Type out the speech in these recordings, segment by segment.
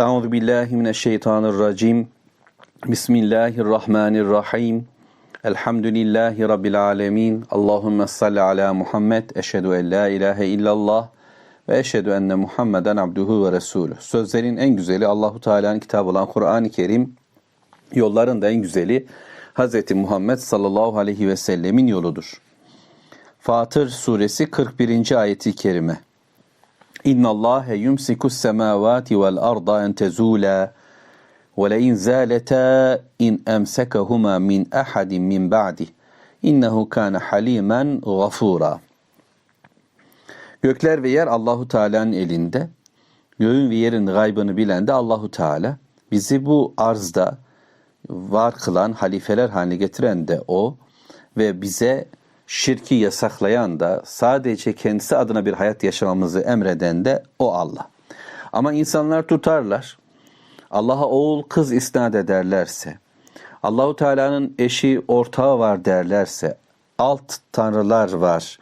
Euzu billahi mineşşeytanirracim. Bismillahirrahmanirrahim. Elhamdülillahi rabbil alamin. Allahumme salli ala Muhammed. Eşhedü en la ilahe illallah ve eşhedü enne Muhammeden abduhu ve resulü. Sözlerin en güzeli Allahu Teala'nın kitabı olan Kur'an-ı Kerim. Yolların da en güzeli Hz. Muhammed sallallahu aleyhi ve sellemin yoludur. Fatır suresi 41. ayeti kerime. İnna Allahe yumsikus semavati vel arda en tezula ve le in zaleta in emsekahuma min ahadin min ba'di. İnnehu kana halimen gafura. Gökler ve yer Allahu Teala'nın elinde. Göğün ve yerin gaybını bilen de Allahu Teala. Bizi bu arzda var kılan, halifeler haline getiren de o ve bize şirki yasaklayan da sadece kendisi adına bir hayat yaşamamızı emreden de o Allah. Ama insanlar tutarlar. Allah'a oğul kız isnat ederlerse, Allahu Teala'nın eşi ortağı var derlerse, alt tanrılar var.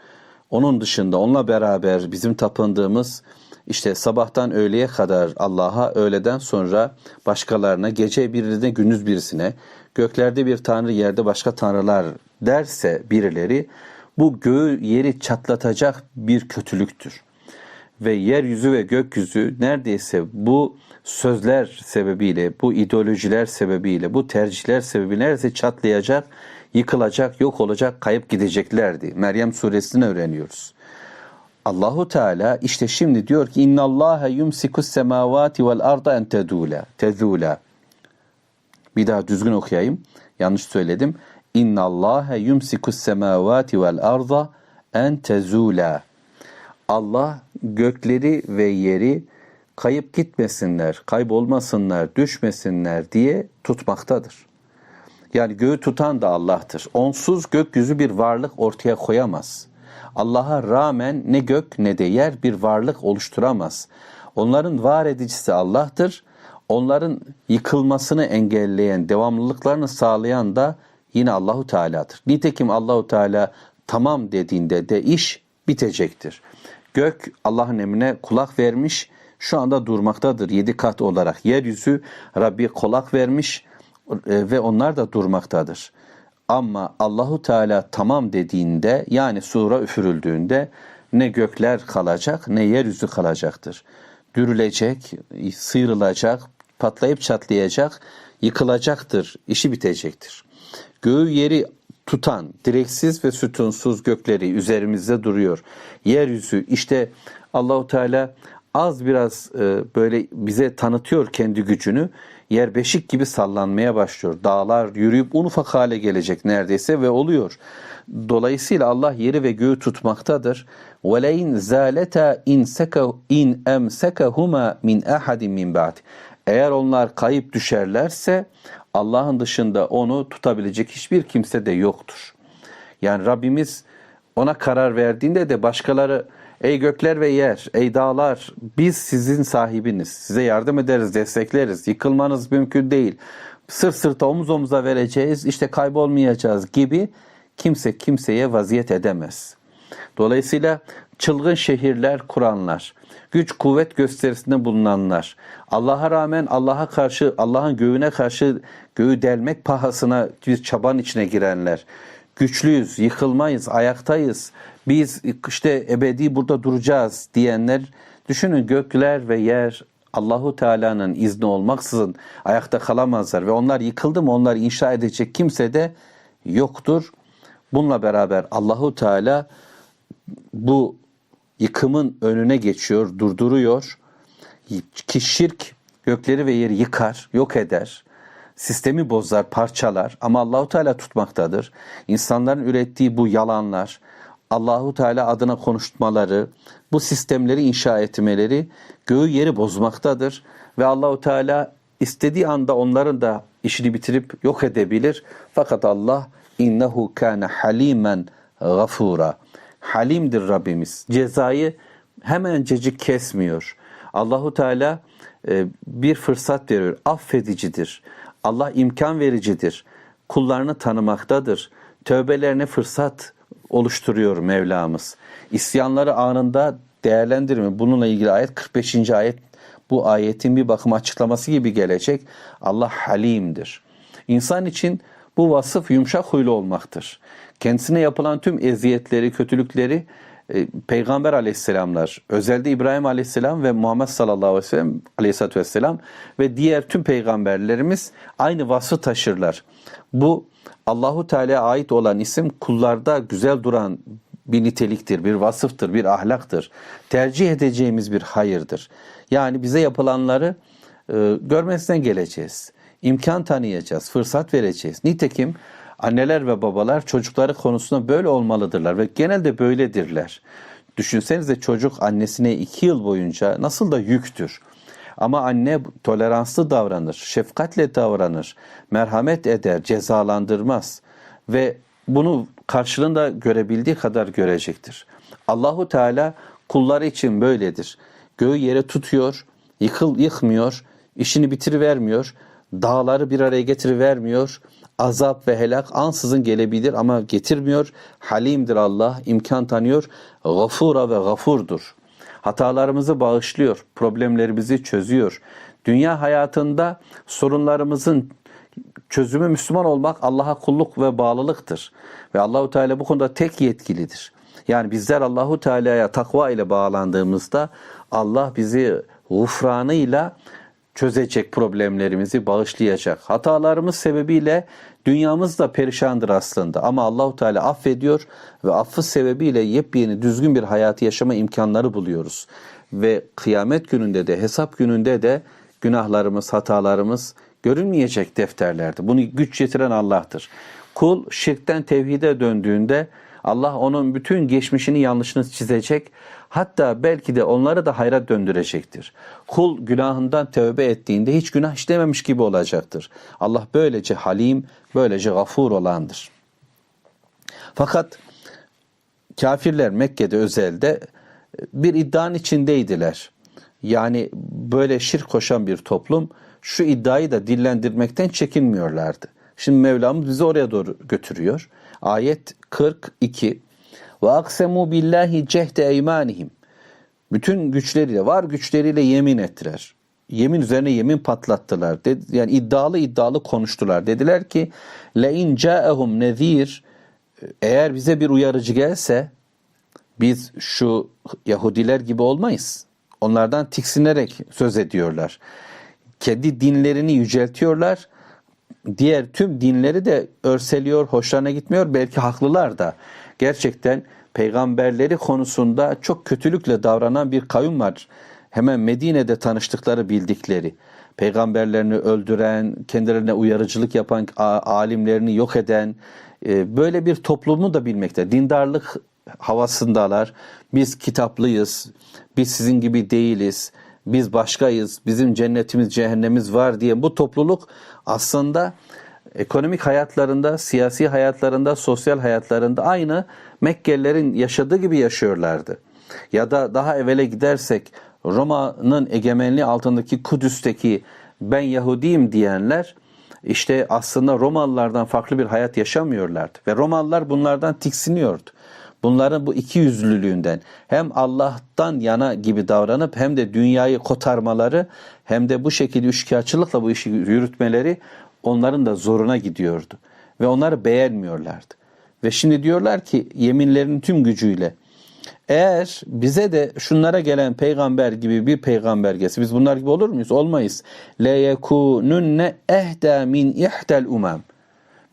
Onun dışında onunla beraber bizim tapındığımız işte sabahtan öğleye kadar Allah'a, öğleden sonra başkalarına, gece birine, gündüz birisine, göklerde bir tanrı, yerde başka tanrılar derse birileri bu göğü yeri çatlatacak bir kötülüktür. Ve yeryüzü ve gökyüzü neredeyse bu sözler sebebiyle, bu ideolojiler sebebiyle, bu tercihler sebebiyle neredeyse çatlayacak, yıkılacak, yok olacak, kayıp gideceklerdi. Meryem suresini öğreniyoruz. Allahu Teala işte şimdi diyor ki inna Allaha yumsikus semavati vel arda en tedula. Tezula. Bir daha düzgün okuyayım. Yanlış söyledim. İnna Allaha yumsikus semavati vel arda en tezula. Allah gökleri ve yeri kayıp gitmesinler, kaybolmasınlar, düşmesinler diye tutmaktadır. Yani göğü tutan da Allah'tır. Onsuz gökyüzü bir varlık ortaya koyamaz. Allah'a rağmen ne gök ne de yer bir varlık oluşturamaz. Onların var edicisi Allah'tır. Onların yıkılmasını engelleyen, devamlılıklarını sağlayan da yine Allahu Teala'dır. Nitekim Allahu Teala tamam dediğinde de iş bitecektir. Gök Allah'ın emrine kulak vermiş, şu anda durmaktadır yedi kat olarak. Yeryüzü Rabbi kulak vermiş e, ve onlar da durmaktadır. Ama Allahu Teala tamam dediğinde yani sura üfürüldüğünde ne gökler kalacak ne yeryüzü kalacaktır. Dürülecek, sıyrılacak, patlayıp çatlayacak, yıkılacaktır, işi bitecektir. Göğü yeri tutan, direksiz ve sütunsuz gökleri üzerimizde duruyor. Yeryüzü işte Allahu Teala az biraz e, böyle bize tanıtıyor kendi gücünü. Yer beşik gibi sallanmaya başlıyor. Dağlar yürüyüp un ufak hale gelecek neredeyse ve oluyor. Dolayısıyla Allah yeri ve göğü tutmaktadır. وَلَيْنْ زَالَتَا in اَمْسَكَهُمَا min ahadin min بَعْدِ Eğer onlar kayıp düşerlerse Allah'ın dışında onu tutabilecek hiçbir kimse de yoktur. Yani Rabbimiz ona karar verdiğinde de başkaları Ey gökler ve yer, ey dağlar, biz sizin sahibiniz. Size yardım ederiz, destekleriz. Yıkılmanız mümkün değil. Sırt sırta omuz omuza vereceğiz, işte kaybolmayacağız gibi kimse kimseye vaziyet edemez. Dolayısıyla çılgın şehirler kuranlar, güç kuvvet gösterisinde bulunanlar, Allah'a rağmen Allah'a karşı, Allah'ın göğüne karşı göğü delmek pahasına bir çaban içine girenler, güçlüyüz, yıkılmayız, ayaktayız, biz işte ebedi burada duracağız diyenler düşünün gökler ve yer Allahu Teala'nın izni olmaksızın ayakta kalamazlar ve onlar yıkıldı mı onlar inşa edecek kimse de yoktur. Bununla beraber Allahu Teala bu yıkımın önüne geçiyor, durduruyor. Ki şirk gökleri ve yeri yıkar, yok eder. Sistemi bozar, parçalar ama Allahu Teala tutmaktadır. İnsanların ürettiği bu yalanlar, Allahu Teala adına konuşmaları, bu sistemleri inşa etmeleri göğü yeri bozmaktadır ve Allahu Teala istediği anda onların da işini bitirip yok edebilir. Fakat Allah innehu kana halimen gafura. Halimdir Rabbimiz. Cezayı hemencecik kesmiyor. Allahu Teala e, bir fırsat veriyor. Affedicidir. Allah imkan vericidir. Kullarını tanımaktadır. Tövbelerine fırsat oluşturuyor Mevlamız. İsyanları anında değerlendirme. Bununla ilgili ayet 45. ayet bu ayetin bir bakım açıklaması gibi gelecek. Allah halimdir. İnsan için bu vasıf yumuşak huylu olmaktır. Kendisine yapılan tüm eziyetleri, kötülükleri e, Peygamber aleyhisselamlar, özellikle İbrahim aleyhisselam ve Muhammed sallallahu aleyhi ve sellem aleyhissalatü vesselam ve diğer tüm peygamberlerimiz aynı vasfı taşırlar. Bu Allahu Teala'ya ait olan isim kullarda güzel duran bir niteliktir, bir vasıftır, bir ahlaktır. Tercih edeceğimiz bir hayırdır. Yani bize yapılanları e, görmezden geleceğiz. İmkan tanıyacağız, fırsat vereceğiz. Nitekim anneler ve babalar çocukları konusunda böyle olmalıdırlar ve genelde böyledirler. Düşünsenize çocuk annesine iki yıl boyunca nasıl da yüktür. Ama anne toleranslı davranır, şefkatle davranır, merhamet eder, cezalandırmaz ve bunu karşılığında görebildiği kadar görecektir. Allahu Teala kulları için böyledir. Göğü yere tutuyor, yıkıl yıkmıyor, işini bitirivermiyor, dağları bir araya getirivermiyor, azap ve helak ansızın gelebilir ama getirmiyor. Halimdir Allah, imkan tanıyor, gafura ve gafurdur. Hatalarımızı bağışlıyor, problemlerimizi çözüyor. Dünya hayatında sorunlarımızın çözümü Müslüman olmak Allah'a kulluk ve bağlılıktır. Ve Allahu Teala bu konuda tek yetkilidir. Yani bizler Allahu Teala'ya takva ile bağlandığımızda Allah bizi gufranıyla çözecek problemlerimizi bağışlayacak. Hatalarımız sebebiyle dünyamız da perişandır aslında ama Allahu Teala affediyor ve affı sebebiyle yepyeni düzgün bir hayatı yaşama imkanları buluyoruz. Ve kıyamet gününde de hesap gününde de günahlarımız, hatalarımız görünmeyecek defterlerde. Bunu güç getiren Allah'tır. Kul şirkten tevhide döndüğünde Allah onun bütün geçmişini yanlışını çizecek. Hatta belki de onları da hayra döndürecektir. Kul günahından tövbe ettiğinde hiç günah işlememiş gibi olacaktır. Allah böylece halim, böylece gafur olandır. Fakat kafirler Mekke'de özelde bir iddianın içindeydiler. Yani böyle şirk koşan bir toplum şu iddiayı da dillendirmekten çekinmiyorlardı. Şimdi Mevlamız bizi oraya doğru götürüyor. Ayet 42. Ve aksemu billahi cehde eymanihim. Bütün güçleriyle, var güçleriyle yemin ettiler. Yemin üzerine yemin patlattılar. Yani iddialı iddialı konuştular. Dediler ki le in ca'ehum nezir eğer bize bir uyarıcı gelse biz şu Yahudiler gibi olmayız. Onlardan tiksinerek söz ediyorlar. Kendi dinlerini yüceltiyorlar diğer tüm dinleri de örseliyor, hoşlarına gitmiyor. Belki haklılar da. Gerçekten peygamberleri konusunda çok kötülükle davranan bir kavim var. Hemen Medine'de tanıştıkları bildikleri. Peygamberlerini öldüren, kendilerine uyarıcılık yapan, alimlerini yok eden e, böyle bir toplumu da bilmekte. Dindarlık havasındalar. Biz kitaplıyız. Biz sizin gibi değiliz biz başkayız, bizim cennetimiz, cehennemimiz var diye bu topluluk aslında ekonomik hayatlarında, siyasi hayatlarında, sosyal hayatlarında aynı Mekkelilerin yaşadığı gibi yaşıyorlardı. Ya da daha evvele gidersek Roma'nın egemenliği altındaki Kudüs'teki ben Yahudiyim diyenler işte aslında Romalılardan farklı bir hayat yaşamıyorlardı ve Romalılar bunlardan tiksiniyordu. Bunların bu iki yüzlülüğünden hem Allah'tan yana gibi davranıp hem de dünyayı kotarmaları hem de bu şekilde üçkağıtçılıkla bu işi yürütmeleri onların da zoruna gidiyordu. Ve onları beğenmiyorlardı. Ve şimdi diyorlar ki yeminlerin tüm gücüyle eğer bize de şunlara gelen peygamber gibi bir peygamber gelse biz bunlar gibi olur muyuz? Olmayız. Le yekununne ehda min ihdel umam.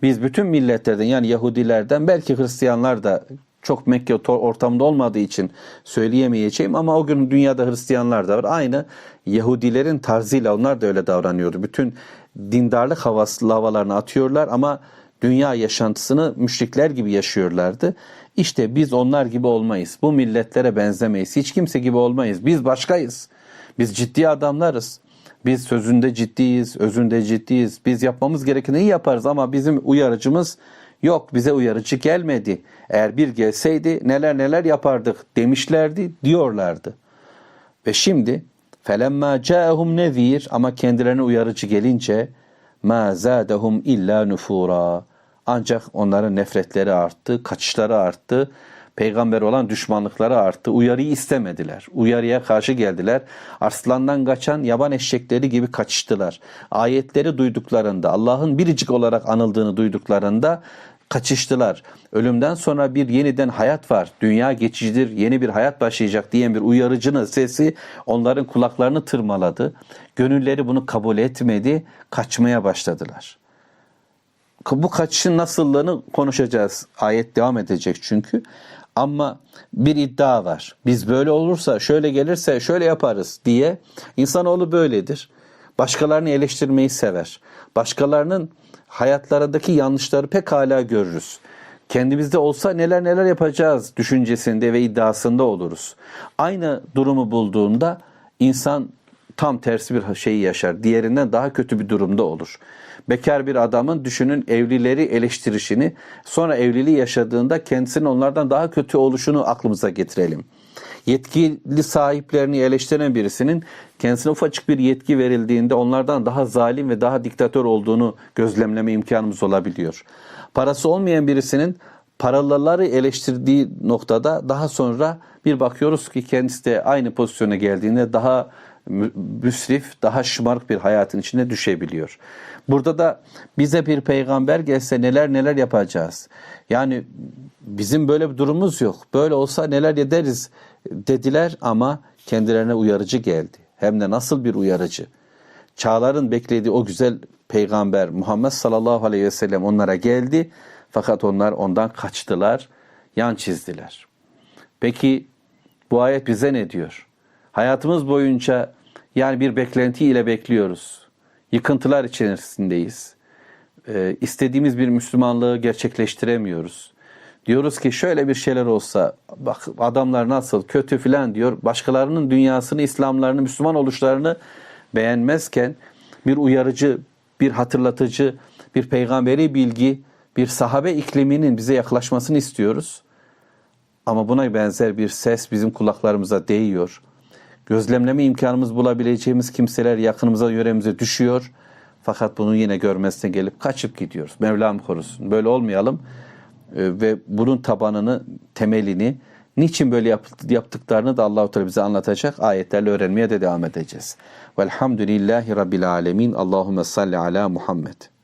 Biz bütün milletlerden yani Yahudilerden belki Hristiyanlar da çok Mekke ortamında olmadığı için söyleyemeyeceğim ama o gün dünyada Hristiyanlar da var. Aynı Yahudilerin tarzıyla onlar da öyle davranıyordu. Bütün dindarlık havası havalarını atıyorlar ama dünya yaşantısını müşrikler gibi yaşıyorlardı. İşte biz onlar gibi olmayız. Bu milletlere benzemeyiz. Hiç kimse gibi olmayız. Biz başkayız. Biz ciddi adamlarız. Biz sözünde ciddiyiz, özünde ciddiyiz. Biz yapmamız gerekeni iyi yaparız ama bizim uyarıcımız Yok bize uyarıcı gelmedi. Eğer bir gelseydi neler neler yapardık demişlerdi diyorlardı. Ve şimdi felemma ca'hum nezir ama kendilerine uyarıcı gelince ma zadahum illa nufura. Ancak onların nefretleri arttı, kaçışları arttı. peygamber olan düşmanlıkları arttı. Uyarıyı istemediler. Uyarıya karşı geldiler. Arslandan kaçan yaban eşekleri gibi kaçıştılar. Ayetleri duyduklarında, Allah'ın biricik olarak anıldığını duyduklarında kaçıştılar. Ölümden sonra bir yeniden hayat var. Dünya geçicidir, yeni bir hayat başlayacak diyen bir uyarıcının sesi onların kulaklarını tırmaladı. Gönülleri bunu kabul etmedi, kaçmaya başladılar. Bu kaçışın nasıllığını konuşacağız. Ayet devam edecek çünkü. Ama bir iddia var. Biz böyle olursa, şöyle gelirse şöyle yaparız diye. İnsanoğlu böyledir. Başkalarını eleştirmeyi sever. Başkalarının hayatlarındaki yanlışları pek hala görürüz. Kendimizde olsa neler neler yapacağız düşüncesinde ve iddiasında oluruz. Aynı durumu bulduğunda insan tam tersi bir şeyi yaşar. Diğerinden daha kötü bir durumda olur. Bekar bir adamın düşünün evlileri eleştirişini sonra evliliği yaşadığında kendisinin onlardan daha kötü oluşunu aklımıza getirelim. Yetkili sahiplerini eleştiren birisinin kendisine ufacık bir yetki verildiğinde onlardan daha zalim ve daha diktatör olduğunu gözlemleme imkanımız olabiliyor. Parası olmayan birisinin paralıları eleştirdiği noktada daha sonra bir bakıyoruz ki kendisi de aynı pozisyona geldiğinde daha müsrif, daha şımarık bir hayatın içine düşebiliyor. Burada da bize bir peygamber gelse neler neler yapacağız. Yani bizim böyle bir durumumuz yok. Böyle olsa neler ederiz dediler ama kendilerine uyarıcı geldi. Hem de nasıl bir uyarıcı. Çağların beklediği o güzel peygamber Muhammed sallallahu aleyhi ve sellem onlara geldi. Fakat onlar ondan kaçtılar, yan çizdiler. Peki bu ayet bize ne diyor? Hayatımız boyunca yani bir beklenti ile bekliyoruz. Yıkıntılar içerisindeyiz. Ee, istediğimiz bir Müslümanlığı gerçekleştiremiyoruz. Diyoruz ki şöyle bir şeyler olsa bak adamlar nasıl kötü filan diyor. Başkalarının dünyasını, İslamlarını, Müslüman oluşlarını beğenmezken bir uyarıcı, bir hatırlatıcı, bir peygamberi bilgi, bir sahabe ikliminin bize yaklaşmasını istiyoruz. Ama buna benzer bir ses bizim kulaklarımıza değiyor. Gözlemleme imkanımız bulabileceğimiz kimseler yakınımıza, yöremize düşüyor. Fakat bunu yine görmezse gelip kaçıp gidiyoruz. Mevlam korusun. Böyle olmayalım. Ee, ve bunun tabanını, temelini, niçin böyle yaptıklarını da Allah-u Teala bize anlatacak. Ayetlerle öğrenmeye de devam edeceğiz. Velhamdülillahi Rabbil Alemin. Allahümme salli ala Muhammed.